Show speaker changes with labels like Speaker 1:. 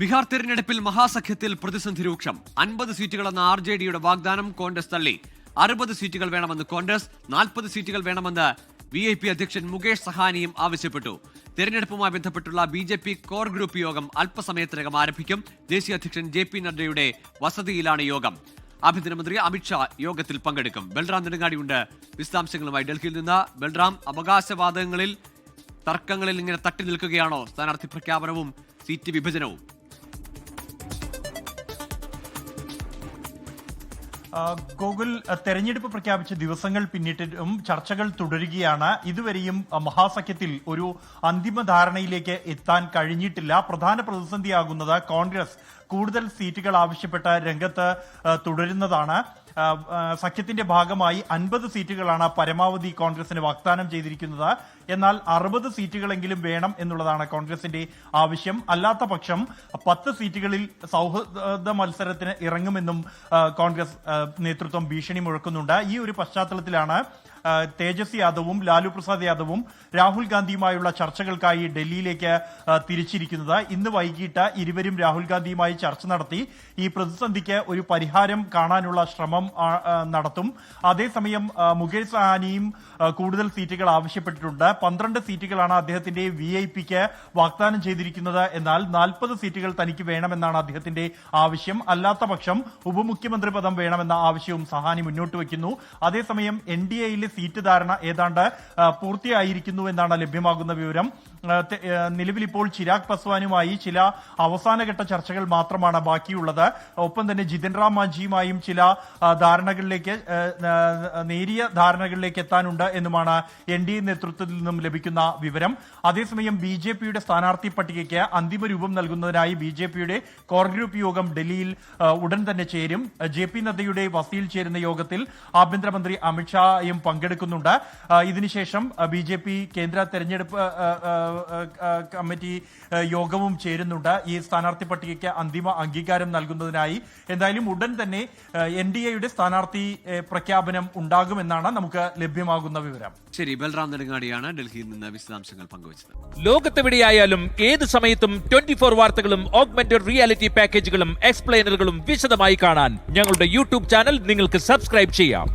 Speaker 1: ബീഹാർ തെരഞ്ഞെടുപ്പിൽ മഹാസഖ്യത്തിൽ പ്രതിസന്ധി രൂക്ഷം. അൻപത് സീറ്റുകളെന്ന ആർ ജെ ഡിയുടെ വാഗ്ദാനം കോൺഗ്രസ് തള്ളി. അറുപത് സീറ്റുകൾ വേണമെന്ന് കോൺഗ്രസ് നാൽപ്പത് സീറ്റുകൾ വേണമെന്ന് വി ഐ പി അധ്യക്ഷൻ മുകേഷ് സഹാനിയും ആവശ്യപ്പെട്ടു. തെരഞ്ഞെടുപ്പുമായി ബന്ധപ്പെട്ടുള്ള B J P core group യോഗം അല്പസമയത്തിനകം ആരംഭിക്കും. ദേശീയ അധ്യക്ഷൻ ജെ പി നഡ്ഡയുടെ വസതിയിലാണ് യോഗം. ആഭ്യന്തരമന്ത്രി അമിത്ഷാ യോഗത്തിൽ പങ്കെടുക്കും. ബൽറാം നെടുങ്ങാടിയുണ്ട്. വിശദാംശങ്ങളുമായി ഡൽഹിയിൽ നിന്ന് ബൽറാം അവകാശവാദങ്ങളിൽ തർക്കങ്ങളിൽ ഇങ്ങനെ തട്ടി നിൽക്കുകയാണോ? സ്ഥാനാർത്ഥി പ്രഖ്യാപനവും സീറ്റ് വിഭജനവും.
Speaker 2: ആ, തെരഞ്ഞെടുപ്പ് പ്രഖ്യാപിച്ച ദിവസങ്ങൾ പിന്നിട്ടിട്ടും ചർച്ചകൾ തുടരുകയാണ്. ഇതുവരെയും മഹാസഖ്യത്തിൽ ഒരു അന്തിമ ധാരണയിലേക്ക് എത്താൻ കഴിഞ്ഞിട്ടില്ല. പ്രധാന പ്രതിസന്ധിയാകുന്നത് കോൺഗ്രസ് കൂടുതൽ സീറ്റുകൾ ആവശ്യപ്പെട്ട രംഗത്ത് തുടരുന്നതാണ്. സഖ്യത്തിന്റെ ഭാഗമായി അൻപത് സീറ്റുകളാണ് പരമാവധി കോൺഗ്രസിന് വാഗ്ദാനം ചെയ്തിരിക്കുന്നത്. എന്നാൽ അറുപത് സീറ്റുകളെങ്കിലും വേണം എന്നുള്ളതാണ് കോൺഗ്രസിന്റെ ആവശ്യം. അല്ലാത്ത പക്ഷം പത്ത് സീറ്റുകളിൽ സൗഹൃദ മത്സരത്തിന് ഇറങ്ങുമെന്നും കോൺഗ്രസ് നേതൃത്വം ഭീഷണി മുഴക്കുന്നുണ്ട്. ഈ ഒരു പശ്ചാത്തലത്തിലാണ് തേജസ് യാദവും ലാലു പ്രസാദ് യാദവും രാഹുൽ ഗാന്ധിയുമായുള്ള ചർച്ചകൾക്കായി ഡൽഹിയിലേക്ക് തിരിച്ചിരിക്കുന്നത്. ഇന്ന് വൈകിട്ട് ഇരുവരും രാഹുൽ ഗാന്ധിയുമായി ചർച്ച നടത്തി. ഈ പ്രതിസന്ധിക്ക് ഒരു പരിഹാരം കാണാനുള്ള ശ്രമം നടത്തും. അതേസമയം മുകേഷ് സഹാനിയും കൂടുതൽ സീറ്റുകൾ ആവശ്യപ്പെട്ടിട്ടുണ്ട്. പന്ത്രണ്ട് സീറ്റുകളാണ് അദ്ദേഹത്തിന്റെ വി ഐ പിക്ക് വാഗ്ദാനം ചെയ്തിരിക്കുന്നത്. എന്നാൽ നാൽപ്പത് സീറ്റുകൾ തനിക്ക് വേണമെന്നാണ് അദ്ദേഹത്തിന്റെ ആവശ്യം. അല്ലാത്ത പക്ഷം ഉപമുഖ്യമന്ത്രി പദം വേണമെന്ന ആവശ്യവും സഹാനി മുന്നോട്ട് വയ്ക്കുന്നു. അതേസമയം എൻ ഡി എയിലെ സീറ്റ് ധാരണ ഏതാണ്ട് പൂർത്തിയായിരിക്കുന്നു എന്നാണ് ലഭ്യമാകുന്ന വിവരം. നിലവിൽ ഇപ്പോൾ ചിരാഗ് പസ്വാനുമായി ചില അവസാനഘട്ട ചർച്ചകൾ മാത്രമാണ് ബാക്കിയുള്ളത്. ഒപ്പം തന്നെ ജിതിൻ റാം മാഞ്ചിയുമായും ചില ധാരണകളിലേക്ക് നേരിയ ധാരണകളിലേക്ക് എത്താനുണ്ട് എന്നുമാണ് എൻ ഡി എ നേതൃത്വത്തിൽ നിന്നും ലഭിക്കുന്ന വിവരം. അതേസമയം ബി ജെ പിയുടെ സ്ഥാനാർത്ഥി പട്ടികയ്ക്ക് അന്തിമ രൂപം നൽകുന്നതിനായി ബി ജെ പിയുടെ കോർ ഗ്രൂപ്പ് യോഗം ഡൽഹിയിൽ ഉടൻ തന്നെ ചേരും. ജെ പി നദ്ദയുടെ വസതിയിൽ ചേരുന്ന യോഗത്തിൽ ആഭ്യന്തരമന്ത്രി അമിത്ഷായും പങ്കെടുക്കുന്നുണ്ട്. ഇതിനുശേഷം ബി ജെ പി കേന്ദ്ര തെരഞ്ഞെടുപ്പ് കമ്മിറ്റി യോഗവും ചേരുന്നുണ്ട്. ഈ സ്ഥാനാർത്ഥി പട്ടികയ്ക്ക് അന്തിമ അംഗീകാരം നൽകുന്നതിനായി. എന്തായാലും ഉടൻ തന്നെ എൻ ഡി എയുടെ സ്ഥാനാർത്ഥി പ്രഖ്യാപനം ഉണ്ടാകുമെന്നാണ് നമുക്ക് ലഭ്യമാകുന്ന വിവരം.
Speaker 1: ശരി ബൽറാം നെടുങ്ങാടിയാണ്. ഡൽഹിയിൽ നിന്ന് വിശദാംശങ്ങൾ പങ്കുവച്ചത്
Speaker 3: ലോകത്തെവിടെയായാലും ഏത് സമയത്തും ട്വന്റി ഫോർ വാർത്തകളും ഓഗ്മെന്റഡ് റിയാലിറ്റി പാക്കേജുകളും എക്സ്പ്ലെയിനറുകളും വിശദമായി കാണാൻ ഞങ്ങളുടെ യൂട്യൂബ് ചാനൽ നിങ്ങൾക്ക് സബ്സ്ക്രൈബ് ചെയ്യാം.